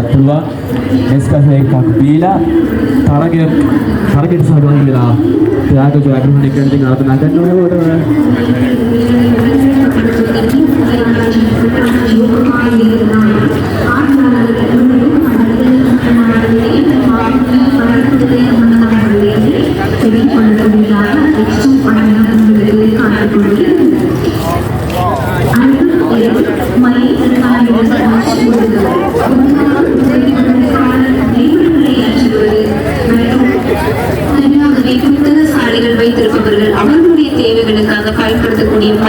Abdullah නිස්කසේ එකක් දීලා තරගයක් තරගයට සහභාගී වෙලා ත්‍යාග ජයග්‍රහණ එක ගැන ආරාධනා කරන්න ඕනේ කොට. Thank you.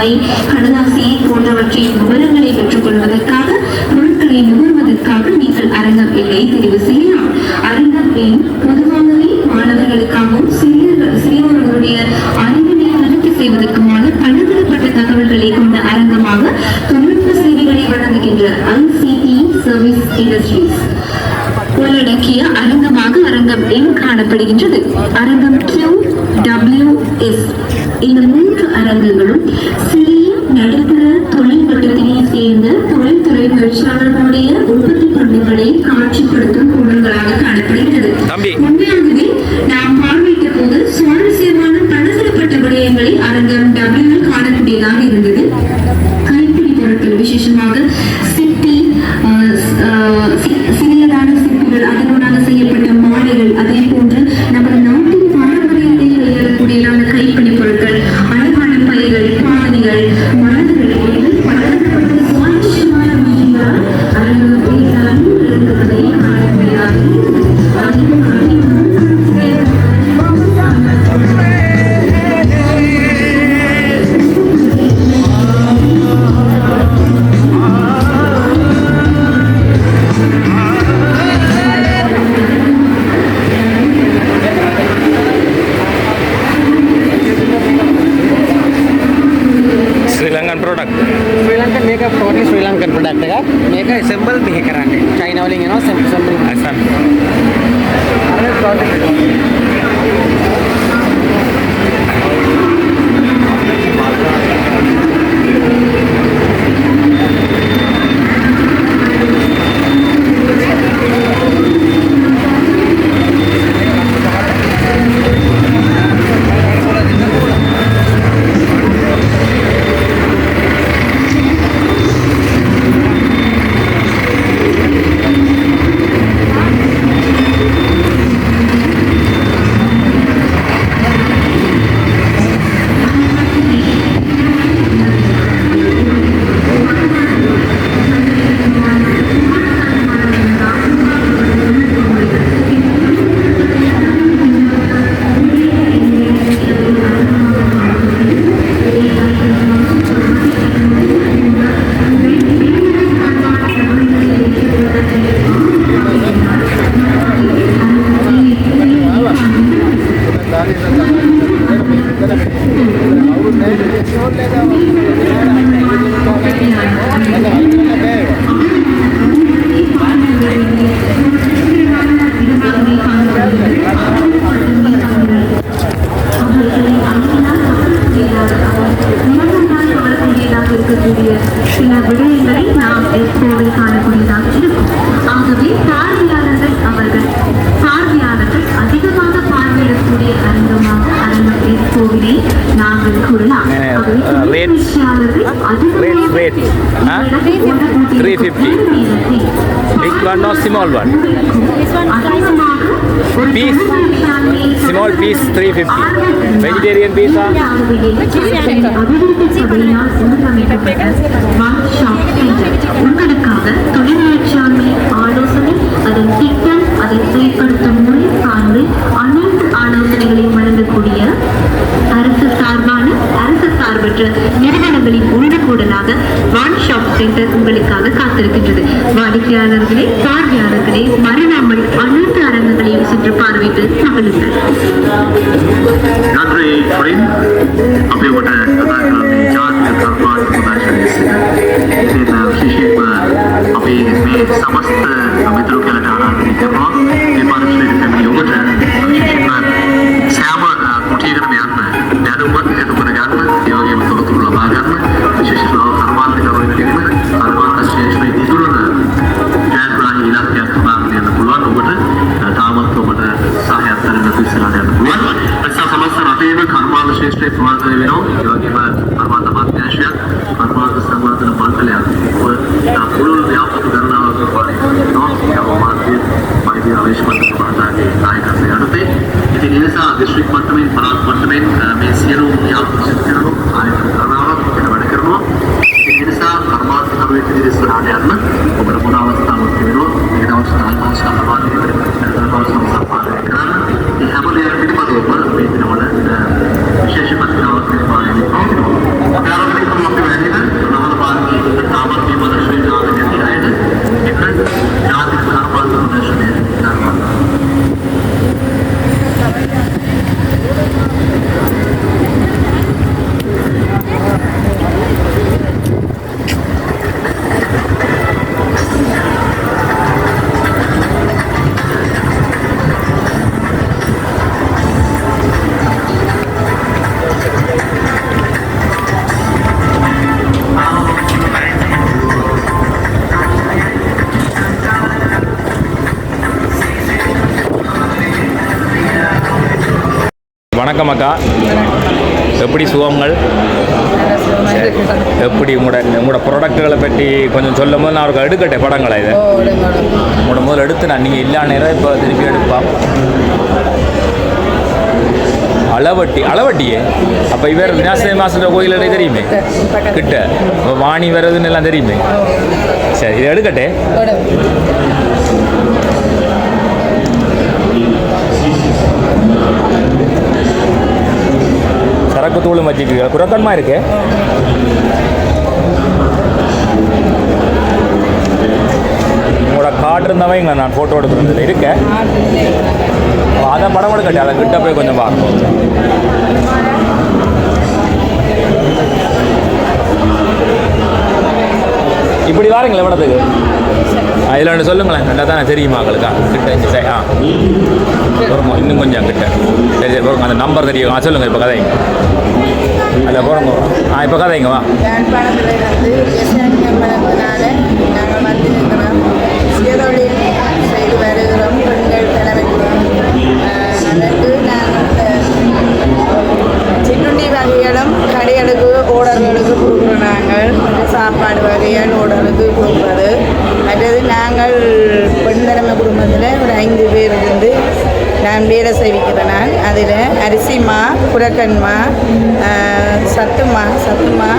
பயன்படுத்தக்கூடிய மை கடலாசி போன்றவற்றின் விவரங்களை பெற்றுக் கொள்வதற்காக பொருட்களை நுகர்வதற்காக நீங்கள் அரங்கம் எல்லை தெரிவு செய்யலாம். அரங்கம் எண் பொதுவாகவே மாணவர்களுக்காகவும் சிறியர்கள் சிறியவர்களுடைய அறிவினை நிறுத்தி செய்வதற்குமான பலதரப்பட்ட தகவல்களை கொண்ட அரங்கமாக தொழில்நுட்ப சேவைகளை வழங்குகின்ற ஐசிடி சர்வீஸ் இண்டஸ்ட்ரீஸ் உள்ளடக்கிய அரங்கமாக அரங்கம் எண் காணப்படுகின்றது. அரங்கம் கியூ டபிள்யூ எஸ் இந்த மூன்று தொழில்துறை முயற்சியாளர்களுடைய உற்பத்தி பண்புகளை காட்சிப்படுத்தும் கூடங்களாக காணப்படுகிறது. உண்மையாகவே நாம் பார்வையிட்ட போது சுவாரஸ்யமான பலதரப்பட்ட விடயங்களை அரங்கம் டபிள்யூ காணக்கூடியதாக இருந்தது கைப்பிடி பொருட்கள் விசேஷமாக मेगा असेंबल भी कराने चाइना वाले ना assemble assemble piece small piece three fifty vegetarian pizza உங்களுக்காக தொழில் மேற்சாண்மை ஆலோசனை அதன் திட்டம் அதை செயல்படுத்தும் முறை சார்ந்து அனைத்து ஆலோசனைகளையும் வழங்கக்கூடிய அரசு சார்பான அரசு சார்பற்ற நிறுவனங்களின் ஒன்று கூடலாக ஷாப் சென்டர் உங்களுக்காக காத்திருக்கின்றது வாடிக்கையாளர்களே பார்வையாளர்களே மறவாமல் அனைத்து அரங்குகளையும் சென்று பார்வையிட்டு மகிழுங்கள் நன்றி உரையும் அப்படிப்பட்ட கதாக்களை ஜாதி தர்பார் प्रदर्शन फिर विशेष अपने समस्त मित्रों के लटाना कृपा कृपा வணக்கம் அக்கா எப்படி சுகங்கள்? எப்படி உங்களோட உங்களோட ப்ராடக்ட்டுகளை பற்றி கொஞ்சம் சொல்லும் போது நான் ஒரு எடுக்கட்டேன் படங்களை இதை. உங்களோட முதல்ல எடுத்து நான் நீங்கள் இல்லா நேரம் இப்போ திருப்பி எடுப்பா அளவட்டி அளவட்டியே அப்போ இவர் விநாச மாசத்துல கோயில் தெரியுமே? கிட்ட அப்ப வாணி வர்றதுன்னு எல்லாம் தெரியுமே? சரி இதை எடுக்கட்டே. சரக்கு தூளும் குரக்கன்மா இருக்கு. உங்களோட கார்டு இருந்தவங்க நான் ஃபோட்டோ எடுத்துருந்தது இருக்கேன். அதை படம் எடுக்கட்டே அதை கிட்ட போய் கொஞ்சம் பார்க்கணும் இப்படி வாருங்களேன் விடத்துக்கு அதில் ஒன்று சொல்லுங்களேன். நல்லா தானே தெரியுமா அவங்களுக்கா கிட்ட இந்த சை- ஆ. போகிறோம் இன்னும் கொஞ்சம் கிட்ட. சரி சரி போகிறோம் அந்த நம்பர் தெரியும். ஆ சொல்லுங்கள் இப்போ கதைங்க அதில் போகிறோங்க ஆ இப்போ கதைங்க வா. யாழ்ப்பாணத்தில் இருந்து எஸ்ஆர்எம் சிற்றுண்டி வகைகளும் கடைகளுக்கு ஓடர்களுக்கு கொடுக்குறோம் நாங்கள். சாப்பாடு வகைகள் ஓடர்களுக்கு நாங்கள் பெண் தலைமை குடும்பத்தில் ஒரு ஐந்து பேர் இருந்து நான் வேலை செய்விக்கிறேன் நான். அதில் அரிசிமா குரக்கன்மா சத்துமா சத்துமா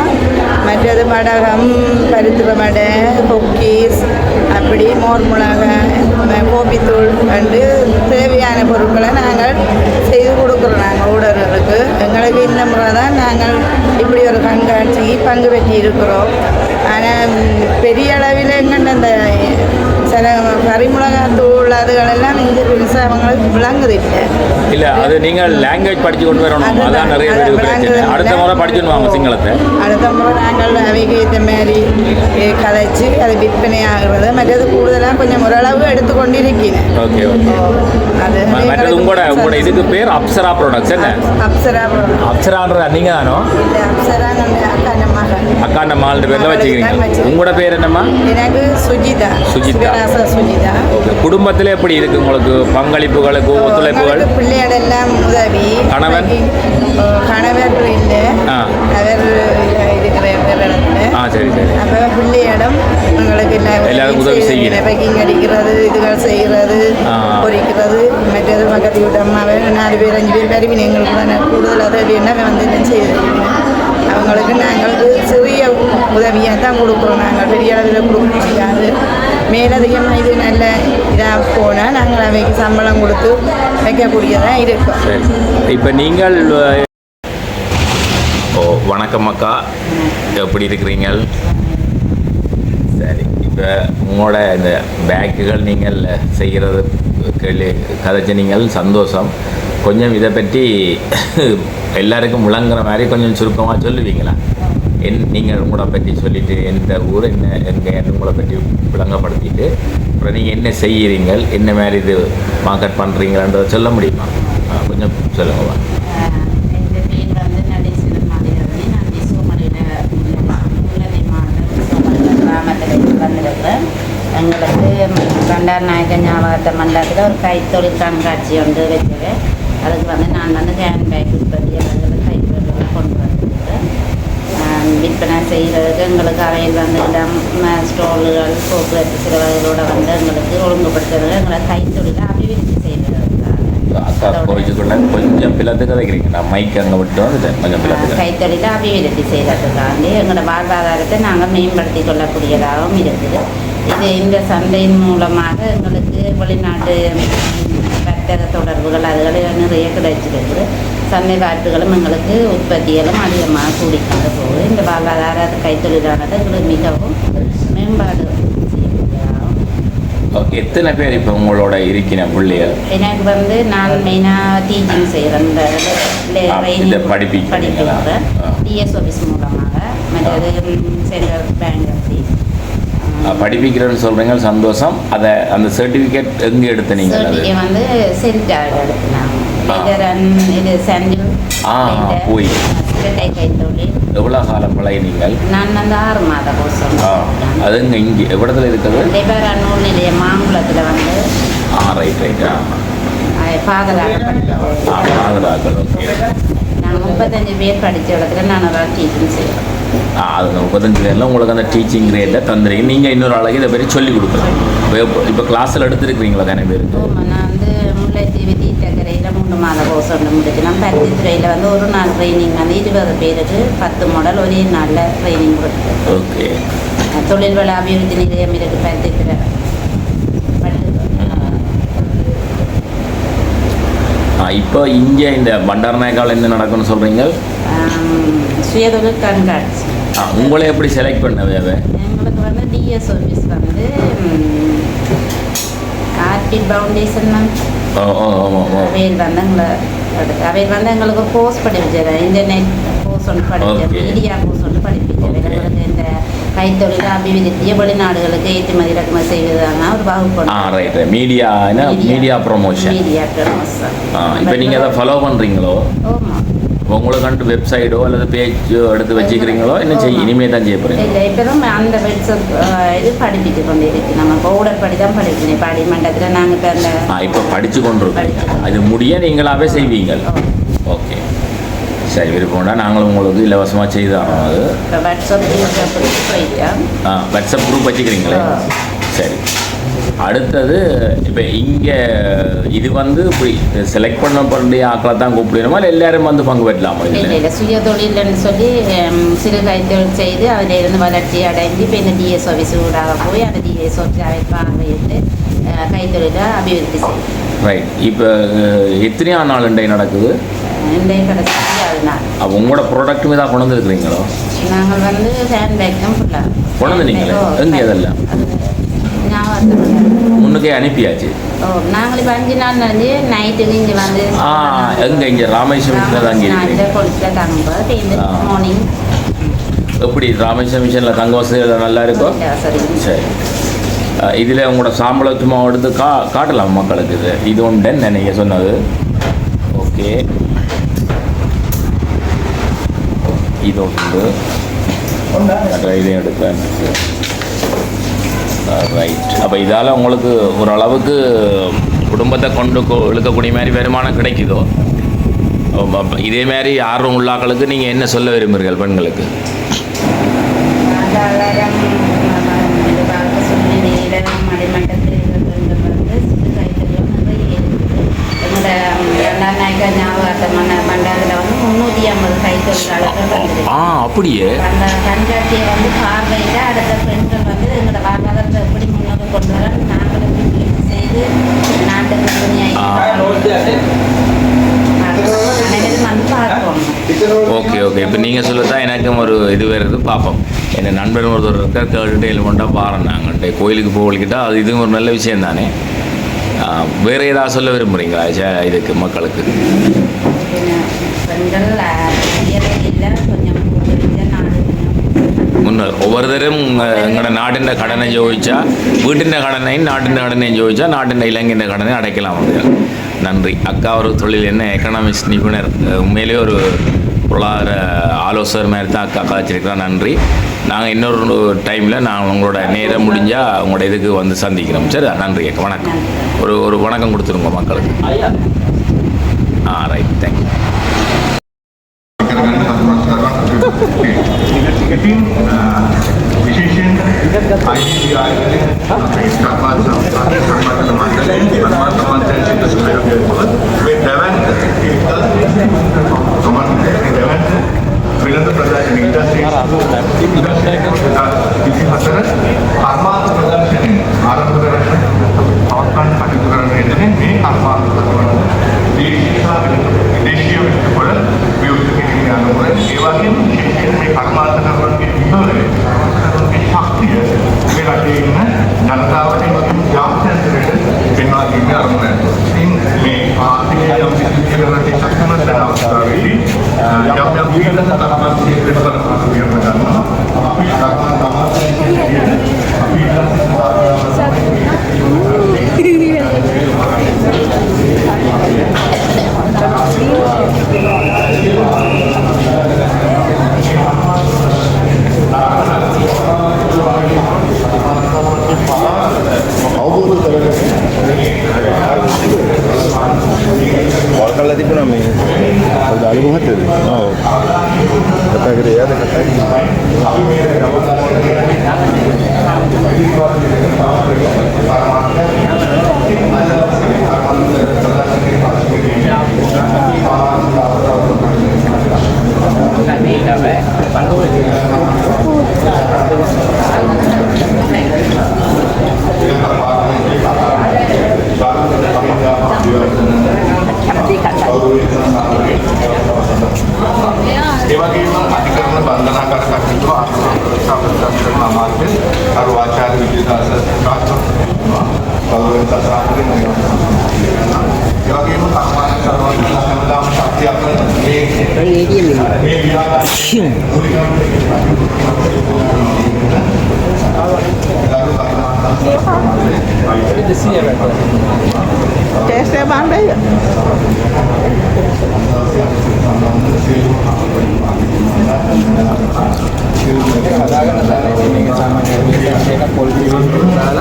மற்றது படகம் பருத்துவ மடை கொக்கீஸ் அப்படி மோர் மிளகாய் கோபித்தூள் கண்டு தேவையான பொருட்களை நாங்கள் செய்து கொடுக்குறோம் நாங்கள் ஊடர்களுக்கு எங்களுக்கு இந்த முறை தான் நாங்கள் இப்படி ஒரு கண்காட்சிக்கு பங்கு பெற்றி இருக்கிறோம் ஆனால் பெரிய அளவில் எங்கள்கிட்ட அந்த சில கறிமிளகாத்தூள் அதுகளெல்லாம் இங்கே பெருசாக அவங்களுக்கு விளங்குதில்லை இல்லை அது நீங்கள் லாங்குவேஜ் படித்து கொண்டு வரணும் அதான் நிறைய விளங்குது. அடுத்த முறை படிச்சுன்னு வாங்க சிங்களத்தை அடுத்த முறை நாங்கள் அவைக்கு ஏற்ற மாதிரி கதைச்சு அது விற்பனை ஆகிறது மற்றது கூடுதலாக கொஞ்சம் ஓரளவு எடுத்துக்கொண்டு இருக்கிறேன் ஓகே ஓகே அது மற்றது உங்களோட உங்களோட இதுக்கு பேர் அப்சரா ப்ராடக்ட்ஸ் என்ன அப்சரா. அப்சரான்ற நீங்கள் தானோ இல்ல அப்சரா நம்ம அக்கா நம்ம பேரில் தான் வச்சுக்கிறீங்க. உங்களோட பேர் என்னம்மா எனக்கு சுஜிதா சுஜிதா. சுஜிதா ஓகே குடும்பத்தில் எப்படி இருக்கு உங்களுக்கு? பங்களிப்புகளுக்கு ஒத்துழைப்புகள்? எங்களுக்கு பிள்ளைகளெல்லாம் உதவி கணவன்? கணவர் இல்லை. அவர் இருக்கிற ஆ சரி சரி. அப்போ பிள்ளையிடம் எங்களுக்கு எல்லாம் எல்லாருக்கும் உதவி செய்யணும். பேக்கிங் அடிக்கிறது இதுகள் செய்கிறது ஆ. பொரிக்கிறது மற்றது பக்கத்து வீட்டு அம்மாவை நாலு பேர் அஞ்சு பேர் பெருமின் எங்களுக்கு தானே. கூடுதல் உதவி என்ன வந்து எல்லாம் செய்து அவங்களுக்கு நாங்கள் சிறிய உதவியாக தான் கொடுக்குறோம். நாங்கள் பெரிய அளவில் கொடுக்க முடியாது மேலதிகமாக இது நல்ல இதாக போனால் நாங்கள் அவைக்கு சம்பளம் கொடுத்து வைக்கக்கூடியதாக இருக்கும். இப்போ நீங்கள் ஓ வணக்கம் அக்கா. எப்படி இருக்கிறீங்க சரி. இப்போ உங்களோட இந்த பேக்குகள் நீங்கள் செய்கிறது கேள்வி கதைச்சு நீங்கள் சந்தோஷம். கொஞ்சம் இதை பற்றி எல்லாருக்கும் விளங்குற மாதிரி கொஞ்சம் சுருக்கமாக சொல்லுவீங்களா? என் நீங்கள் உங்களை பற்றி சொல்லிவிட்டு எந்த ஊர் என்ன எங்கே உங்களை பற்றி விளங்கப்படுத்திட்டு அப்புறம் நீங்கள் என்ன செய்கிறீங்க என்ன மாதிரி இது மார்க்கெட் பண்ணுறீங்கன்றதை சொல்ல முடியுமா? கொஞ்சம் சொல்லுங்கம்மா எங்கள் வந்து எங்களுக்கு பண்டார் நாயக்க ஞாபகத்தை மண்டலத்தில் ஒரு கைத்தொழில் கண்காட்சி ஒன்று வச்சது அதுக்கு வந்து நான் வந்து ஹேண்ட் பேக் உற்பத்தி அல்லது கைத்தொழில்களை கொண்டு வந்திருக்கிறேன் ஆஹ் விற்பனை செய்கிறதுக்கு எங்களுக்கு அவையில் வந்து இடம் ஸ்டோல்கள் போக்குவரத்து செலவுகளோட வந்து எங்களுக்கு ஒழுங்குபடுத்துறது எங்களை கைத்தொழிலை அபிவிருத்தி கோவிச்சுக்குள்ள கொஞ்சம் கதைக்கிறீங்க. நான் மைக் அங்கே விட்டு வந்துட்டேன். கொஞ்சம் கைத்தொழிலை அபிவிருத்தி செய்கிறதுக்காண்டி எங்களோட வாழ்வாதாரத்தை நாங்கள் மேம்படுத்தி கொள்ளக்கூடியதாகவும் இருக்குது. இது இந்த சந்தையின் மூலமாக எங்களுக்கு வெளிநாட்டு வர்த்தக தொடர்புகள் அதுகள் நிறைய கிடைச்சிருக்குது சந்தை வாய்ப்புகளும் எங்களுக்கு உற்பத்திகளும் அதிகமாக கூடிக்கொண்டு போகுது இந்த வாழ்வாதார கைத்தொழிலானது எங்களுக்கு மிகவும் மேம்பாடு எத்தனை பேர் இப்போ உங்களோட இருக்கிற பிள்ளைகள் எனக்கு வந்து நான் மெயினாக டீச்சிங் செய்கிறேன் இந்த ஆ. டிஎஸ் ஆஃபீஸ் மூலமாக மற்றது சென்ட்ரல் அஹ், படிப்பிக்கிறேன்னு சொல்கிறீங்க சந்தோஷம். அதை அந்த சர்டிஃபிகேட் எங்கே எடுத்த நீங்கள் வந்து போய். எவ்வளோ காலம் பழைய நீங்கள்? நான் வந்து ஆறு மாத ஆ அது இங்கே இங்கே எவ்வளத்தில் இருக்குது? லிபரா நூல் நிலைய மாங்குளத்தில் வந்து. ஆ ரைட் ரைட் ஆ. ஃபாதராக படித்தேன் ஆ ஆதராக்கள் ஓகே நான் முப்பத்தஞ்சு பேர் படித்த இடத்துல நான் டீச்சிங் செய்கிறேன் அது முப்பத்தஞ்சு பேரில் உங்களுக்கு அந்த டீச்சிங் கிரேடில் தந்துறீங்க நீங்கள் இன்னொரு ஆளுக்கு இதை பற்றி சொல்லிக் கொடுக்கலாம் இப்போ இப்போ கிளாஸில் எடுத்துருக்கிறீங்களா தானே ஆமாம் நான் வந்து முல்லைத்தீவு தீட்டக்கரையில் மூணு மாத கோர்ஸ் ஒன்று முடிச்சு நான் பருத்தித்துறையில் வந்து ஒரு நாள் ட்ரைனிங் வந்து இருபது பேருக்கு பத்து மாடல் ஒரே நாளில் ட்ரைனிங் கொடுத்துருக்கேன் ஓகே தொழில் வள அபிவிருத்தி நிலையம் இருக்குது பருத்தித்துறை பட்டு இப்போ இங்கே இந்த பண்டாரநாயக்காவில் என்ன நடக்கும்னு சொல்கிறீங்க சுயதொழில் கண்காட்சி. உங்களை எப்படி செலக்ட் பண்ணவே எங்களுக்கு வந்து டிஎஸ் ஆஃபீஸ் வந்து ஓ ஓ அவையில் வந்து எங்களை அவையில் வந்து எங்களுக்கு கோர்ஸ் படிப்பிச்சது இன்டர்நெட் கோர்ஸ் ஒன்று Okay. மீடியா கோர்ஸ் ஒன்று படிப்பிச்சது Okay. எங்களுக்கு இந்த கைத்தொழில் அபிவிருத்தியை வெளிநாடுகளுக்கு ஏற்றுமதி இறக்குமதி செய்வதான ஒரு வகுப்பு மீடியா என்ன? மீடியா ப்ரொமோஷன் மீடியா ப்ரமோஷன் இப்போ நீங்கள் அதை ஃபாலோ பண்ணுறீங்களோ ஆமாம் உங்களுக்கு கண்டு வெப்சைட்டோ அல்லது பேஜோ எடுத்து வச்சுக்கிறீங்களோ? என்ன செய்ய இனிமே தான் செய்ய போகிறீங்க இல்லை இப்போ அந்த வெட்சப் இது படிப்பிச்சு கொண்டு இருக்கு நம்ம பவுடர் படி தான் படிக்கணும் இப்போ அடிமண்டத்தில் நாங்கள் இப்போ அந்த இப்போ படித்து கொண்டு இருக்கீங்க அது முடிய நீங்களாவே செய்வீங்க. ஓகே சரி விருப்பம்னா நாங்களும் உங்களுக்கு இலவசமாக செய்து தரோம் அது. வாட்ஸ்அப் ஆ வாட்ஸ்அப் குரூப் வச்சுக்கிறீங்களே. சரி. அடுத்தது இப்போ இங்கே இது வந்து இப்படி செலக்ட் பண்ணப்படிய ஆக்களை தான் கூப்பிடணுமா? இல்லை எல்லாரும் வந்து பங்கு பெற்றலாமா இல்லை இல்லை சுய தொழில்னு சொல்லி சிறு கைத்தொழில் செய்து அதிலிருந்து வளர்ச்சி அடைஞ்சு இப்போ இந்த டிஎஸ் ஆஃபீஸ் ஊடாக போய் அந்த டிஎஸ் ஆஃபீஸை பார்வையிட்டு கைத்தொழிலை அபிவிருத்தி செய்யும். ரைட் இப்போ எத்தனையா நாள் இண்டை நடக்குது? இன்றைய கடைசி நாள் அப்போ உங்களோட ப்ராடக்ட்டுமே தான் கொண்டு வந்துருக்குறீங்களோ? நாங்கள் வந்து ஹேண்ட்பேக் தான் ஃபுல்லாக கொண்டு வந்தீங்களே? எங்க? ஞாபகத்தில் முன்னுக்கே அனுப்பியாச்சு. நாங்கள் இப்போ அஞ்சு நாள் நடந்து நைட்டுக்கு இங்கே வந்து ஆ எங்கே இங்கே ராமேஸ்வரத்தில் இந்த ஆ. மார்னிங் எப்படி ராமேஸ்வரம் மிஷனில் தங்க வசதிகள் நல்லா இருக்கோ? சரி. இதில் உங்களோட சாம்பலை சும்மா எடுத்து கா காட்டலாம் மக்களுக்கு இது? இது ஒன்று நீங்கள் சொன்னது. ஓகே. இது ஒன்று அப்புறம் இதையும் எடுப்பேன் ரைட் அப்போ இதால் உங்களுக்கு ஓரளவுக்கு குடும்பத்தை கொண்டு இழுக்கக்கூடிய மாதிரி வருமானம் கிடைக்குதோ இதே மாதிரி ஆர்வம் உள்ளாக்களுக்கு நீங்கள் என்ன சொல்ல விரும்புகிறீர்கள் பெண்களுக்கு பொருளாதாரம் மெதுவாக சூழ்நிலையில் அடிமட்டத்தில் இருக்கிறது வந்து சிறு கைத்தறியும் நிறைய இருக்குது எங்களோட மண்டலத்தில் வந்து முந்நூற்றி ஐம்பது கைத்தொழிலாளர்கள் ஆ அப்படியே? அந்த கண்காட்சியை வந்து பார்வையிட அடுத்த பெண்கள் வந்து எங்களோட வாழ்வாதாரத்தை எப்படி முன்னோக்கி கொண்டு வர நாங்களும் முயற்சி செய்து நாட்டுக்கு துணியாகி ஆ. அனைவரும் வந்து பார்ப்போம். Okay okay. இப்போ நீங்கள் சொல்லத்தான் எனக்கும் ஒரு இது வருது பார்ப்போம் என் நண்பர் ஒருத்தர் இருக்கார் கேட்டுட்டு எலுமெண்டா பாருங்க நாங்கள் கோயிலுக்கு போகலிக்கிட்டா அது இதுவும் ஒரு நல்ல விஷயம் தானே வேறு ஏதாவது சொல்ல விரும்புகிறீங்களா இதுக்கு மக்களுக்கு? முன்னர் ஒவ்வொருத்தரும் எங்களோட நாட்டின் கடனை ஜோதிச்சா வீட்டின் கடனையும் நாட்டின் கடனையும் ஜோதிச்சா நாட்டின் இலங்கையின் கடனை அடைக்கலாம் அவர்கள். நன்றி. அக்கா ஒரு தொழில் என்ன? எக்கனாமிக்ஸ் நிபுணர். உண்மையிலேயே ஒரு பொருளாதார ஆலோசகர் மாதிரி தான் அக்கா காய்ச்சிருக்கிறோம் நன்றி. நாங்கள் இன்னொரு டைமில் நான் உங்களோட நேரம் முடிஞ்சால் உங்களோட இதுக்கு வந்து சந்திக்கிறோம். சரி நன்றி வணக்கம். ஒரு ஒரு வணக்கம் கொடுத்துருங்க மக்களுக்கு. ஆ right thank you Thank you. විලඳ ප්‍රදර්ශනය ඊට පස්සේ විසි හතර අර්මාත ප්‍රදර්ශනය. ආරම්භ කරන්න පවත්වන්න කටයුතු කරන්න යෙදෙන මේ අර්මාත ප්‍රදර්ශන දේශීය දේශීය වෙනකොට විවෘත කිරීම අනුව ඒ වගේම මේ අර්මාත කරනගේ විභවය මේ ශක්තිය මේ රටේ ඉන්න ජනතාවට මේ ජාත්‍යන්තරයට පෙන්වා දීමේ අරමුණ. ඉතින් මේ ආර්ථික යම් කිසි කරන තැන අවස්ථාවේදී yang yang diri dan kata-kata si Kristen degree de Thank you. Ang medium yun. Teste ban ba yun? Kalau ada kan ada ini sama dengan kita polis.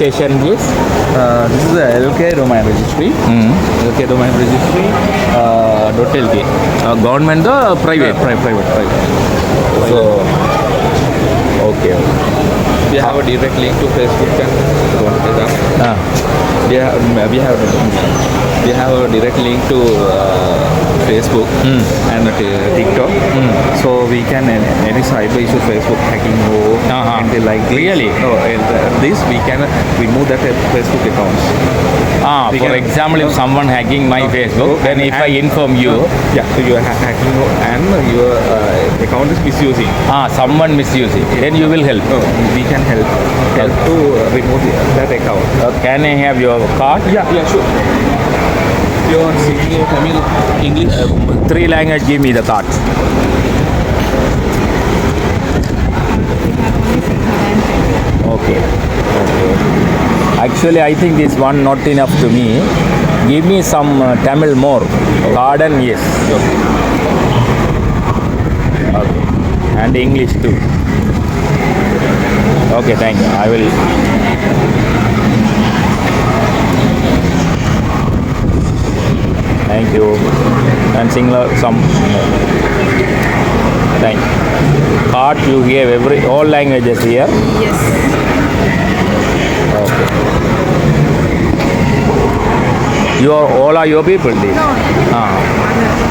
organization this? Uh, this is the LK domain registry. Mm. LK domain registry. Uh, dot LK. Uh, government or private? Uh, Private. Private. Private. So, okay. We have a direct link to Facebook and Ah. we have we have we have a direct link to uh, Facebook Mm. and TikTok. So we can any, any cyber issue, Facebook hacking or Uh-huh. like this. Really? No, uh, this we can remove that Facebook accounts. Ah, We for can- example, if someone hacking my Facebook, then if I inform you, Yeah, so you are ha- hacking and your uh, account is misusing. ah, someone misusing, then you will help. We can help help to uh, remove that account. Uh, can I have your card? Yeah, yeah, sure. Tamil, English? Uh, three language, give me the thought. Okay. Okay. Actually, I think this one not enough to me. Give me some uh, Tamil more. Garden, yes. Okay. And English too. Okay, thank you. I will thank you and sing some thank you card you gave every all languages here Yes. okay you are all are your people this No. ah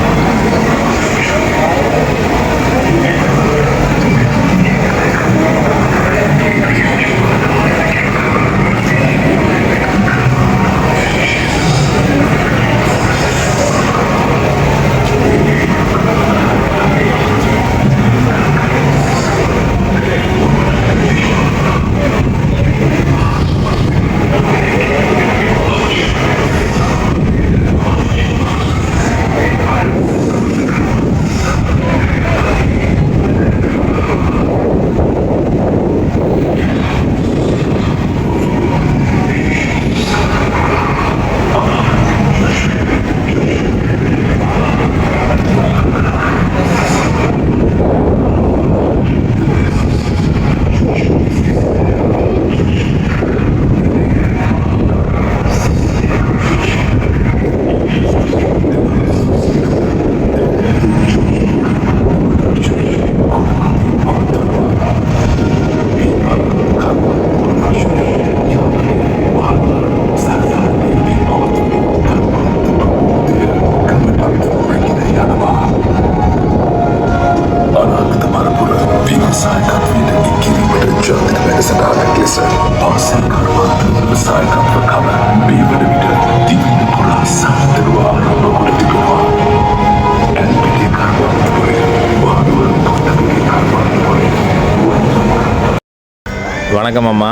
வணக்கம் அம்மா.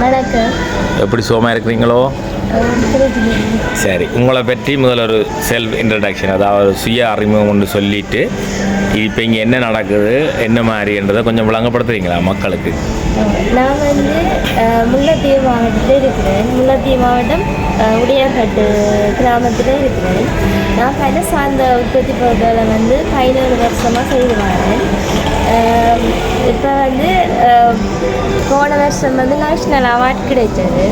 வணக்கம். எப்படி சுகமாக இருக்கிறீங்களோ? சரி உங்களை பற்றி முதல்ல ஒரு செல்ஃப் இன்ட்ரடக்ஷன் அதாவது சுய அறிமுகம் ஒன்று சொல்லிட்டு இப்போ இங்கே என்ன நடக்குது என்ன மாதிரின்றதை கொஞ்சம் விளங்கப்படுத்துறீங்களா மக்களுக்கு? நான் வந்து முல்லைத்தீவு மாவட்டத்தில் இருக்கிறேன். முல்லைத்தீவு மாவட்டம் உடையார்கட்டு கிராமத்தில் இருக்கிறேன். நான் பல சார்ந்த உற்பத்தி பொருட்களை வந்து பதினேழு வருஷமாக செய்து வரேன். இப்போ வந்து போன வருஷம் வந்து நேஷ்னல் அவார்ட் கிடைச்சது.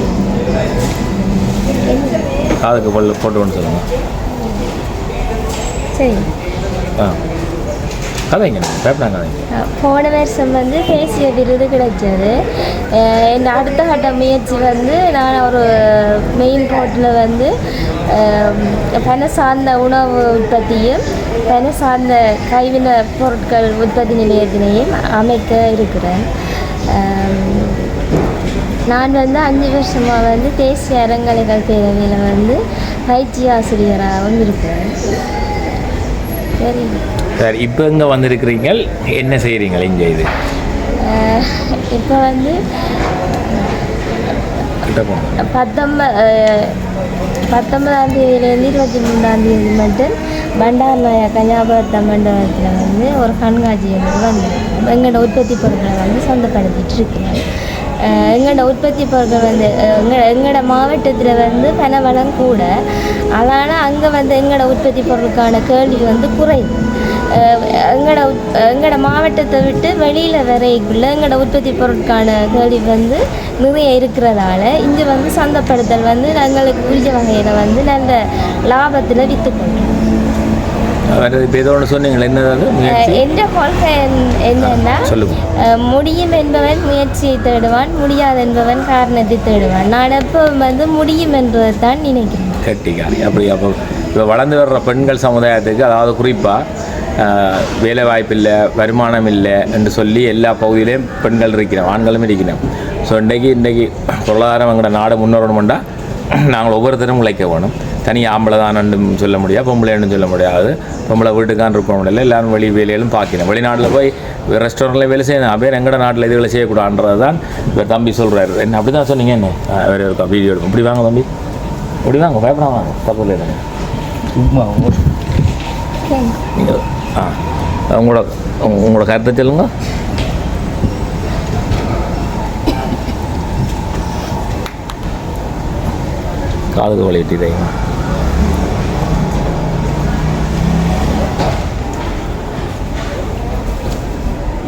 காதுக்கு போட்டு சொல்லுங்கள் சரி. ஆ. கதைங்க பேப்பராங்க கதைங்க. போன வருஷம் வந்து தேசிய விருது கிடைச்சது. என் அடுத்த கட்ட முயற்சி வந்து நான் ஒரு மெயின் ரோட்டில் வந்து பண சார்ந்த உணவு உற்பத்தியும் பண சார்ந்த கைவின பொருட்கள் உற்பத்தி நிலையத்தினையும் அமைக்க இருக்கிறேன். நான் வந்து அஞ்சு வருஷமாக வந்து தேசிய அறங்கலைகள் பேரவையில் வந்து பயிற்சி ஆசிரியராகவும் இருக்கிறேன். சரி. சரி இப்போ இங்கே வந்திருக்கிறீங்க? என்ன செய்கிறீங்க இங்கே இது? இப்போ வந்து பத்தொன்பது பத்தொன்பதாம் தேதியிலேருந்து இருபத்தி மூணாம் தேதி மட்டும் பண்டார் நாயக்கா ஞாபகத்த மண்டபத்தில் வந்து ஒரு கண்காட்சி வந்து வந்து எங்களோட உற்பத்தி பொருட்களை வந்து சொந்தப்படுத்திட்டு இருக்கிறோம் அஹ் எங்களோட உற்பத்தி பொருட்கள் வந்து அஹ் எங்க எங்களோட மாவட்டத்தில் வந்து பணவளம் கூட அதனால் அங்கே வந்து எங்களோட உற்பத்தி பொருளுக்கான கேள்வி வந்து அஹ் எங்களோட எங்களோட மாவட்டத்தை விட்டு வெளியில் வரைக்குள்ள எங்களோட உற்பத்தி பொருட்கான கேள்வி வந்து நிறைய இருக்கிறதால இங்கே வந்து சந்தைப்படுத்தல் வந்து எங்களுக்கு உரிய வகையில் வந்து நல்ல லாபத்தில் முயற்சி? எந்த கொள்கை என்- என்னன்னா முடியும் என்பவன் முயற்சியை தேடுவான் முடியாது என்பவன் காரணத்தை தேடுவான். நான் எப்போ வந்து முடியும் என்பதை தான் நினைக்கிறேன். கட்டிக்காரி அப்படி அப்போ இப்போ வளர்ந்து வர்ற பெண்கள் சமுதாயத்துக்கு அதாவது குறிப்பாக வேலை வாய்ப்பு இல்லை வருமானம் இல்லை என்று சொல்லி எல்லா பகுதியிலையும் பெண்கள் இருக்கிறோம் ஆண்களும் இருக்கிறோம் ஸோ இன்றைக்கு இன்றைக்கு பொருளாதாரம் எங்களோட நாடு முன்னேறணுமெண்டா நாங்கள் ஒவ்வொருத்தரும் உழைக்க வேணும். தனி ஆம்பளை தானன்னு சொல்ல முடியாது பொம்பளைன்னு சொல்ல முடியாது. பொம்பளை வீட்டுக்கான் இருக்க முடியல எல்லாரும் வெளி வேலையிலும் பார்க்கணும். வெளிநாட்டில் போய் ரெஸ்டாரண்ட்டில் வேலை செய்யணும். அப்படியே எங்கட நாட்டில் இதுகளை செய்யக்கூடாதுன்றது தான் இவர் தம்பி சொல்கிறாரு என்ன அப்படி தான் சொன்னீங்க என்ன? வேறு இருக்கா வீடியோ எடுக்கும் இப்படி வாங்க தம்பி. இப்படி வாங்க பயப்படாம வாங்க. தப்பு இல்லை சும்மா நீங்கள் ஆ. உங்களோட உங்களோட கருத்தை சொல்லுங்க. காதுக்கு வழியிட்டீங்க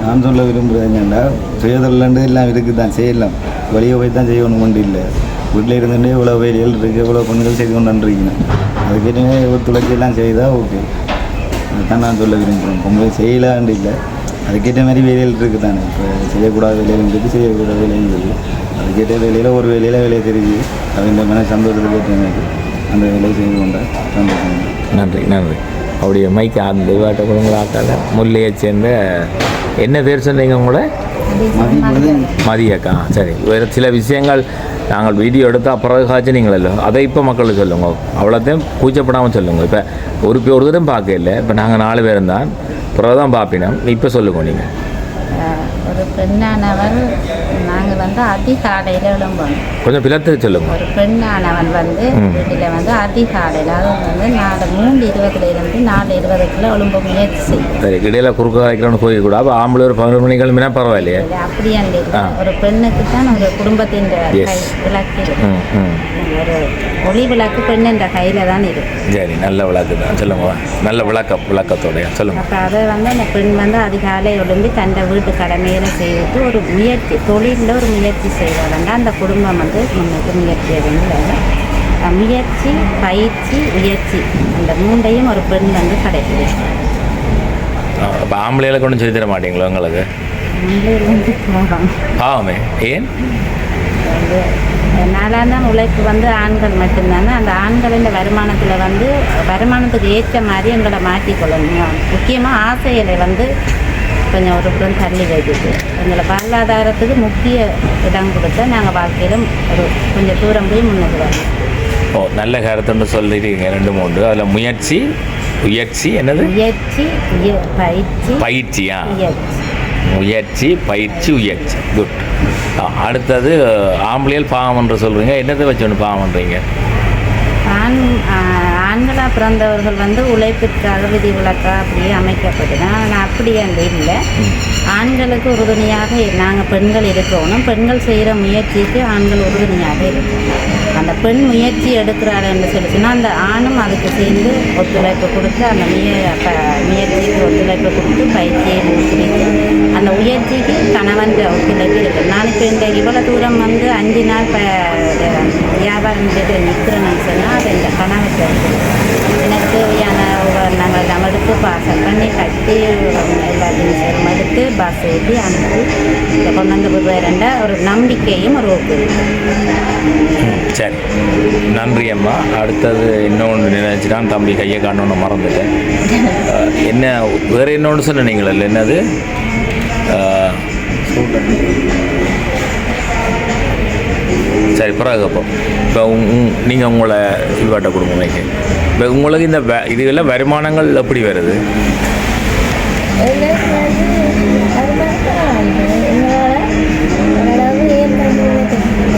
நான் சொல்ல விரும்புகிறது என்னென்னா சுயதொழிலண்டு எல்லாம் இருக்குது தான் செய்யலாம். வெளியே போய் தான் செய்யணும் கொண்டு இல்லை. வீட்டில் இருந்துகிட்டே இவ்வளோ வேலைகள் இருக்குது இவ்வளோ பெண்கள் செய்து கொண்டு இருக்கணும் அதுக்கேற்ற ஒத்துழைச்சி எல்லாம் செய்தால் ஓகே அதுதான் நான் சொல்ல விரும்புகிறேன் பொம்பளை செய்யலாண்டு இல்லை. அதுக்கேற்ற மாதிரி வேலைகள் இருக்குது தானே இப்போ செய்யக்கூடாத வேலையும் இருக்குது செய்யக்கூடாத வேலையும் இருக்குது அதுக்கேற்ற வேலையில் ஒரு வேலையில் வேலையை தெரிஞ்சு அவங்க மன சந்தோஷத்துக்கு ஏற்ற மாதிரி அந்த வேலையை செய்து கொண்டால் சந்தோஷம். நன்றி நன்றி. அப்படியே மைக்கு அந்த இவாட்ட கொடுங்களாக்கால முல்லையை சேர்ந்த என்ன பேர் சொன்னீங்க உங்களோட மதியக்கா. சரி வேறு சில விஷயங்கள் நாங்கள் வீடியோ எடுத்தால் அப்புறம் காய்ச்சினீங்களല്ലോ. அதை இப்போ மக்களுக்கு சொல்லுங்க. அவ்வளோத்தையும் கூச்சப்படாமல் சொல்லுங்க. இப்போ ஒரு ஒரு தரம் பார்க்க இல்லை. இப்போ நாங்கள் நாலு பேரும் தான். பிறகு தான் பார்ப்பினோம் இப்போ சொல்லுங்க நீங்கள் ஒரு பெண்ணானவர் நாங்கள் வந்து அதிகாலையில் எழும்பணும் கொஞ்சம் பிளத்து சொல்லுங்க. ஒரு பெண்ணானவன் வந்து. வீட்டில் வந்து அதிகாலையில் அதுவும் வந்து நாலு மூணு இருபதுல இருந்து நாலு இருபதுக்குள்ள எழும்ப முயற்சி. செய்யும் சரி இடையில குறுக்க வைக்கிறோன்னு போய் கூட அப்போ ஆம்பளை ஒரு பதினொரு மணி கிளம்பினா பரவாயில்லையே. அப்படியாண்டு. ஒரு பெண்ணுக்கு தான் ஒரு குடும்பத்தின். கை விளக்கு ஒரு ஒளி விளக்கு பெண்ணின் கையில் தான் இருக்கு. சரி நல்ல விளக்கு தான். சொல்லுங்க நல்ல விளக்கம் விளக்கத்தோடைய சொல்லுங்க. அப்போ அதை வந்து அந்த பெண் வந்து அதிகாலை எழும்பி தன்னை வீட்டு கடமையில செய்துட்டு ஒரு முயற்சி தொழிலில் ஒரு முயற்சி செய்வதா அந்த குடும்பம் வந்து முன்னுக்கு முயற்சி எதுவும் முயற்சி பயிற்சி முயற்சி அந்த மூண்டையும் ஒரு பெண் வந்து கடைபிடிக்கும். அப்போ ஆம்பளைகளை கொண்டு சொல்லி தர மாட்டீங்களோ உங்களுக்கு? பாவம் ஏன்? நாளான உழைப்பு வந்து ஆண்கள் மட்டும்தானே அந்த ஆண்களின் வருமானத்தில் வந்து வருமானத்துக்கு ஏற்ற மாதிரி எங்களை மாற்றிக்கொள்ளணும் முக்கியமாக ஆசைகளை வந்து கொஞ்சம் ஒரு புறம் தள்ளி வைக்குது. எங்களை பொருளாதாரத்துக்கு முக்கிய இடம் கொடுத்தா நாங்கள் வாழ்க்கையில ஒரு கொஞ்சம் தூரம் போய் முன்னுக்கு ஓ நல்ல கருத்துன்னு சொல்லிட்டீங்க ரெண்டு மூன்று. அதில் முயற்சி முயற்சி என்னது? முயற்சி முய- பயிற்சி பயிற்சியா? முயற்சி பயிற்சி உயர்ச்சி. குட் அடுத்தது ஆம்பளையல் பாவம் என்று சொல்கிறீங்க என்னத்தை வச்சு ஒன்று பாவம்ன்றீங்க ஆண் ஆ- பிறந்தவர்கள் வந்து உழைப்பிற்காக விதிவிலக்கா அப்படியே அமைக்கப்பட்டுதான் ஆனால் அப்படி அந்த இல்லை. ஆண்களுக்கு உறுதுணையாக நாங்கள் பெண்கள் இருக்கணும். பெண்கள் செய்கிற முயற்சிக்கு ஆண்கள் உறுதுணையாக இருக்கணும். அந்த பெண் முயற்சி எடுக்கிறாள் என்று சொல்லி சொன்னால் அந்த ஆணும் அதுக்கு சேர்ந்து ஒத்துழைப்பு கொடுத்து அந்த முய முயற்சிக்கு ஒத்துழைப்பு கொடுத்து பயிற்சியை ஊக்குவித்து அந்த முயற்சிக்கு கணவன் ஒத்துழைப்பு இருக்குது நான் இப்போ இந்த இவ்வளோ தூரம் வந்து அஞ்சு நாள் ப வியாபாரம் செய்து நிற்கிறேன்னு சொன்னால் அது இந்த கணவன் எனக்கு தேவையான உபகரணங்கள் எல்லாம் பண்ணி கட்டி எல்லாத்தையும் தினசரும் எடுத்து பஸ் ஏற்றி அனுப்பி இதை கொண்டாந்து வந்து ஒரு நம்பிக்கையும் ஒரு ஊக்குவிப்பு சரி. நன்றி அம்மா. அடுத்தது இன்னொன்று நினைச்சிட்டான் தம்பி கையை காணணும்னு மறந்துட்டேன். என்ன வேறு இன்னொன்று சொன்னீங்களே என்னது? சரி பிறகு அப்போ இப்போ நீங்கள் உங்களை இவாட்ட கொடுங்க வைக்க உங்களுக்கு இந்த வ- இதுகளில் வருமானங்கள் எப்படி வருது?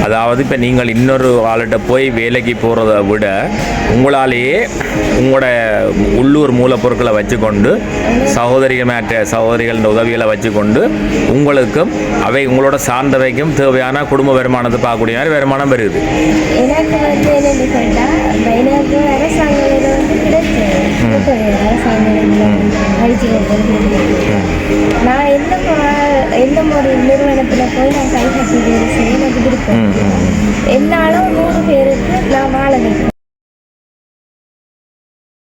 அதாவது இப்போ நீங்கள் இன்னொரு ஆள்கிட்ட போய் வேலைக்கு போகிறத விட உங்களாலேயே உங்களோட உள்ளூர் மூலப்பொருட்களை வச்சுக்கொண்டு சகோதரிகள் மேற்ற சகோதரிகளின் உதவிகளை வச்சுக்கொண்டு உங்களுக்கும் அவை உங்களோட சார்ந்தவைக்கும் தேவையான குடும்ப வருமானத்தை பார்க்கக்கூடிய மாதிரி வருமானம் வருது. எனக்கு வந்து என்னென்னு கேட்டால் எனக்கு அரசாங்கம் வந்து கிடைச்சது. அரசாங்கம் அடிச்சு கொடுத்தது நான் மா- எந்த மாதிரி நிறுவனத்தில் போய் நான் கைகட்டி வேலை செய்ய எனக்கு விருப்பம் என்னாலும் நூறு பேருக்கு நான் வாழ வைக்கிறேன்